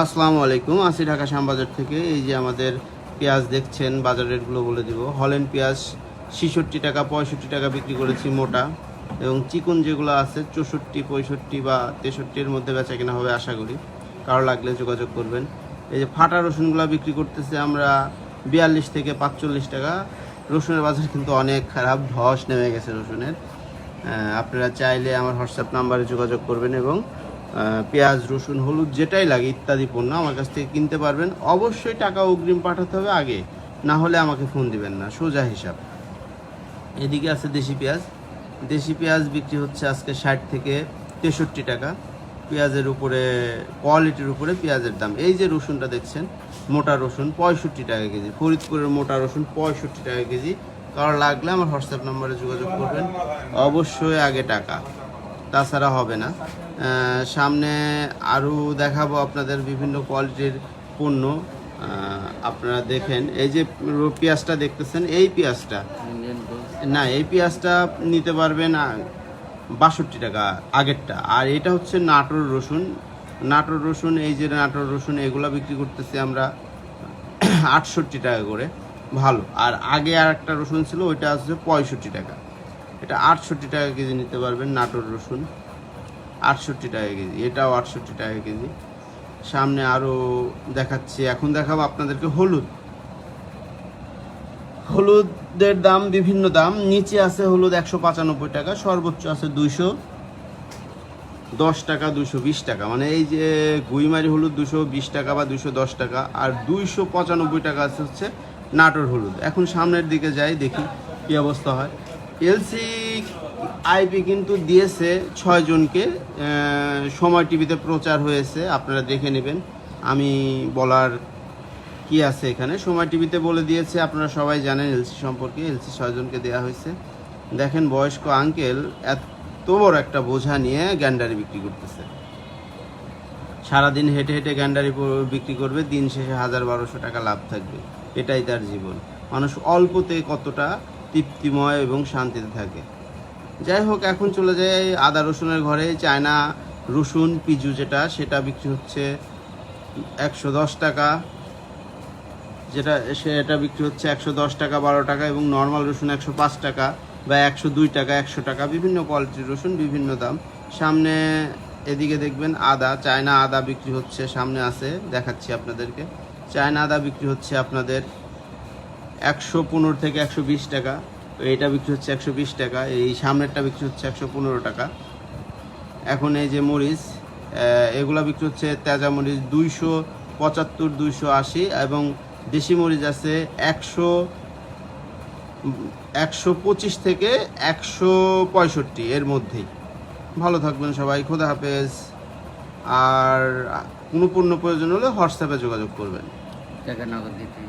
আসসালামু আলাইকুম। আসি ঢাকা শ্যামবাজার থেকে। এই যে আমাদের পেঁয়াজ দেখছেন বাজার রেটগুলো বলে দিব। হলেন পেঁয়াজ ছেষট্টি টাকা, পঁয়ষট্টি টাকা বিক্রি করেছি মোটা। এবং চিকন যেগুলো আছে, চৌষট্টি, পঁয়ষট্টি বা তেষট্টির মধ্যে বেচা কেনা হবে আশা করি। কারও লাগলে যোগাযোগ করবেন। এই যে ফাটা রসুনগুলো বিক্রি করতেছে আমরা বিয়াল্লিশ থেকে পাঁচচল্লিশ টাকা। রসুনের বাজার কিন্তু অনেক খারাপ, ধস নেমে গেছে রসুনের। আপনারা চাইলে আমার হোয়াটসঅ্যাপ নাম্বারে যোগাযোগ করবেন এবং পেঁয়াজ, রসুন, হলুদ, যেটাই লাগে ইত্যাদি পণ্য আমার কাছ থেকে কিনতে পারবেন। অবশ্যই টাকা অগ্রিম পাঠাতে হবে আগে। না হলে আমাকে ফোন দিবেন না। সোজা হিসাব। এদিকে আছে দেশি পেঁয়াজ। দেশি পেঁয়াজ বিক্রি হচ্ছে আজকে ষাট থেকে তেষট্টি টাকা। পেঁয়াজের উপরে, কোয়ালিটির উপরে পেঁয়াজের দাম। এই যে রসুনটা দেখছেন, মোটা রসুন, পঁয়ষট্টি টাকা কেজি। ফরিদপুরের মোটা রসুন, পঁয়ষট্টি টাকা কেজি। কারও লাগলে আমার হোয়াটসঅ্যাপ নম্বরে যোগাযোগ করবেন। অবশ্যই আগে টাকা। তাছাড়া হবে না। সামনে আরও দেখাবো আপনাদের বিভিন্ন কোয়ালিটির পণ্য। আপনারা দেখেন এই যে পেঁয়াজটা দেখতেছেন এই পেঁয়াজটা না এই পেঁয়াজটা নিতে পারবেন বাষট্টি টাকা আগেরটা। আর এটা হচ্ছে নাটোর রসুন। নাটোর রসুন এই যে নাটোর রসুন এগুলো বিক্রি করতেছি আমরা আটষট্টি টাকা করে। ভালো। আর আগে আর একটা রসুন ছিল ওইটা আসছে পঁয়ষট্টি টাকা। এটা আটষট্টি টাকা কেজি নিতে পারবেন নাটোর রসুন। আটষট্টি টাকা কেজি, এটাও আটষট্টি টাকা কেজি। সামনে আরও দেখাচ্ছি, এখন দেখাবো আপনাদেরকে হলুদ। হলুদের দাম বিভিন্ন দাম, নিচে আছে হলুদ একশো পঁচানব্বই টাকা, সর্বোচ্চ আছে দুইশো দশ টাকা দুশো বিশ টাকা। মানে এই যে গুইমারি হলুদ দুশো বিশ টাকা বা দুশো দশ টাকা, আর দুইশো পঁচানব্বই টাকা আছে হচ্ছে নাটোর হলুদ। এখন সামনের দিকে যাই, দেখি কি অবস্থা হয়। এলসি আইপি কিন্তু দিয়েছে ছয় জনকে সময় টিভিতে প্রচার হয়েছে, আপনারা দেখে নেবেন। আমি বলার কি আছে এখানে? সময় টিভিতে বলে দিয়েছে, আপনারা সবাই জানেন এলসি সম্পর্কে, এলসি ছয়জনকে দেওয়া হয়েছে। দেখেন, বয়স্ক আঙ্কেল এত বড় একটা বোঝা নিয়ে গ্যান্ডারি বিক্রি করতেছে। সারাদিন হেঁটে হেঁটে গ্যান্ডারি বিক্রি করবে, দিন শেষে হাজার বারোশো টাকা লাভ থাকবে। এটাই তার জীবন। মানুষ অল্পতে কতটা তৃপ্তিময় এবং শান্তিতে থাকে। যাই হোক, এখন চলে যায় আদা রসুনের ঘরে। চায়না রসুন, পিজু যেটা, সেটা বিক্রি হচ্ছে একশো দশ টাকা। যেটা, সেটা বিক্রি হচ্ছে একশো দশ টাকা, বারো টাকা এবং নর্মাল রসুন একশো পাঁচ টাকা বা একশো দুই টাকা, একশো টাকা। বিভিন্ন কোয়ালিটির রসুন, বিভিন্ন দাম। সামনে এদিকে দেখবেন আদা, চায়না আদা বিক্রি হচ্ছে, সামনে আছে, দেখাচ্ছি আপনাদেরকে। চায়না আদা বিক্রি হচ্ছে আপনাদের একশো পনেরো থেকে একশো বিশ টাকা। এইটা বিক্রি হচ্ছে একশো বিশ টাকা, এই সামনেরটা বিক্রি হচ্ছে একশো পনেরো টাকা। এখন এই যে মরিচ এগুলো বিক্রি হচ্ছে তেজা মরিচ দুইশো পঁচাত্তর, দুইশো আশি এবং দেশি মরিচ আছে একশো একশো পঁচিশ থেকে একশো পঁয়ষট্টি এর মধ্যেই। ভালো থাকবেন সবাই, খোদা হাফেজ। আর কোনো পণ্য প্রয়োজন হলে হোয়াটসঅ্যাপে যোগাযোগ করবেন। টাকা নগদ দিতে।